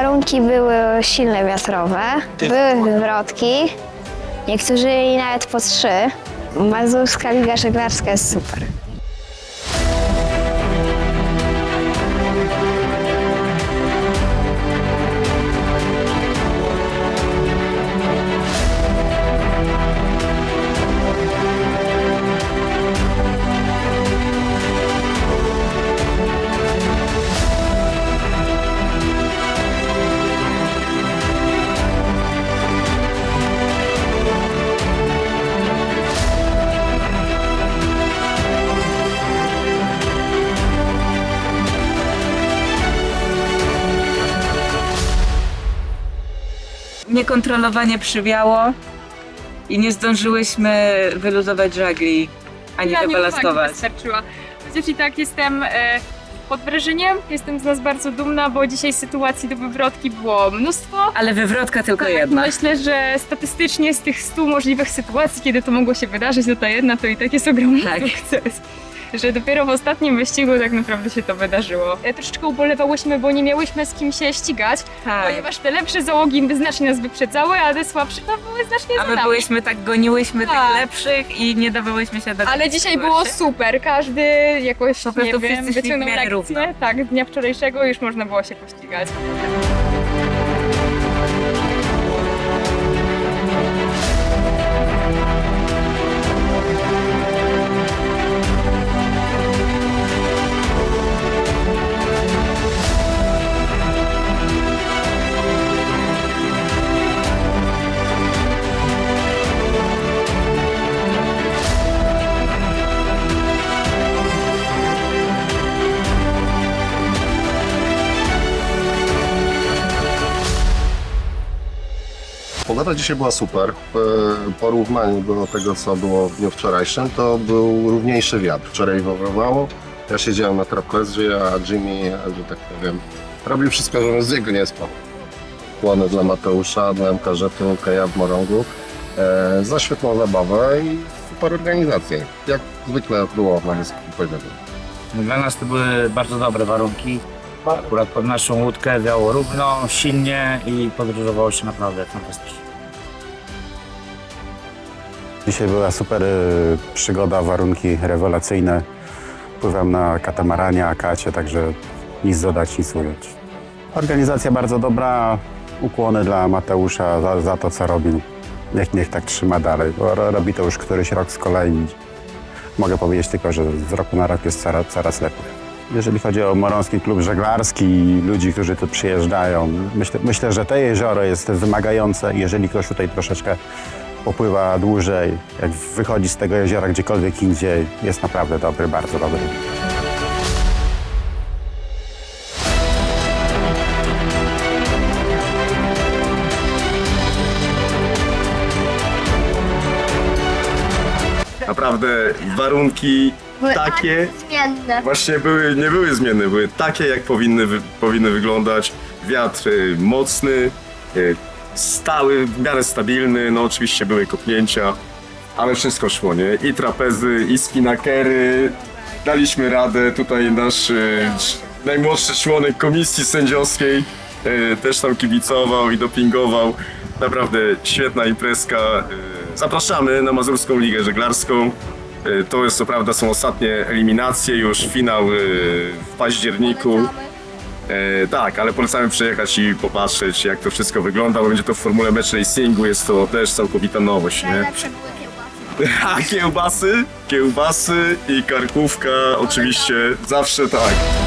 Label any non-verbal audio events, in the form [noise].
Warunki były silne wiatrowe, były wywrotki, niektórzy mieli nawet po trzy. Mazurska Liga Żeglarska jest super. Niekontrolowanie przywiało i nie zdążyłyśmy wyluzować żagli ani Ja nie wybalastować. uwagi wystarczyła. Chociaż i tak jestem e, pod wrażeniem, jestem z nas bardzo dumna, bo dzisiaj sytuacji do wywrotki było mnóstwo. Ale wywrotka tylko Tak, jedna. Myślę, że statystycznie z tych 100 możliwych sytuacji, kiedy to mogło się wydarzyć, to ta jedna to i tak jest ogromny Tak. sukces. Że dopiero w ostatnim wyścigu tak naprawdę się to wydarzyło. E, Troszeczkę ubolewałyśmy, bo nie miałyśmy z kim się ścigać, Tak. ponieważ te lepsze załogi by znacznie nas wyprzedzały, a te słabsze no, były znacznie A za my nami. byłyśmy tak, goniłyśmy Tak. tych lepszych i nie dawałyśmy się dać. Ale dzisiaj było super, każdy jakoś, Po prostu nie wiem, wszyscy szli w wyciągnął miarę lekcję. równo. Tak, dnia wczorajszego już można było się pościgać. Pogoda dzisiaj była super. W porównaniu do tego, co było w dniu wczorajszym, to był równiejszy wiatr. Wczoraj wiarowało, ja siedziałem na trapezie, a Jimmy, że tak powiem, robił wszystko, żebym z niego nie spał. Kłony dla Mateusza, dla MKŻ-u, Kaja w Morągu. E, za świetną zabawę i super organizację. Jak zwykle było na wysokim poziomie. Dla nas to były bardzo dobre warunki. Akurat pod naszą łódkę wiało równo, silnie i podróżowało się naprawdę fantastycznie. Dzisiaj była super y, przygoda, warunki rewelacyjne. Pływam na katamaranie, akacie, także nic dodać, nic ująć. Organizacja bardzo dobra, ukłony dla Mateusza za, za to, co robił. Niech, niech tak trzyma dalej, robi to już któryś rok z kolei. Mogę powiedzieć tylko, że z roku na rok jest coraz, coraz lepiej. Jeżeli chodzi o Morąski Klub Żeglarski i ludzi, którzy tu przyjeżdżają, myślę, myślę, że to jezioro jest wymagające. Jeżeli ktoś tutaj troszeczkę popływa dłużej, jak wychodzi z tego jeziora gdziekolwiek indziej, jest naprawdę dobry, bardzo dobry. Naprawdę warunki takie Zmienne. właśnie były, nie były zmienne, były takie jak powinny, wy, powinny wyglądać. Wiatr y, mocny, y, stały, w miarę stabilny, no oczywiście były kopnięcia, ale wszystko szło, nie? I trapezy, i spinakery, daliśmy radę, tutaj nasz y, najmłodszy członek komisji sędziowskiej y, też tam kibicował i dopingował. Naprawdę świetna imprezka. Y, Zapraszamy na Mazurską Ligę Żeglarską. Y, To jest co prawda są ostatnie eliminacje, już finał y, w październiku. E, tak, ale polecamy przyjechać i popatrzeć jak to wszystko wygląda, bo będzie to w formule match racingu, jest to też całkowita nowość, nie? Najlepsze były kiełbasy. [laughs] A kiełbasy, kiełbasy i karkówka oczywiście zawsze tak.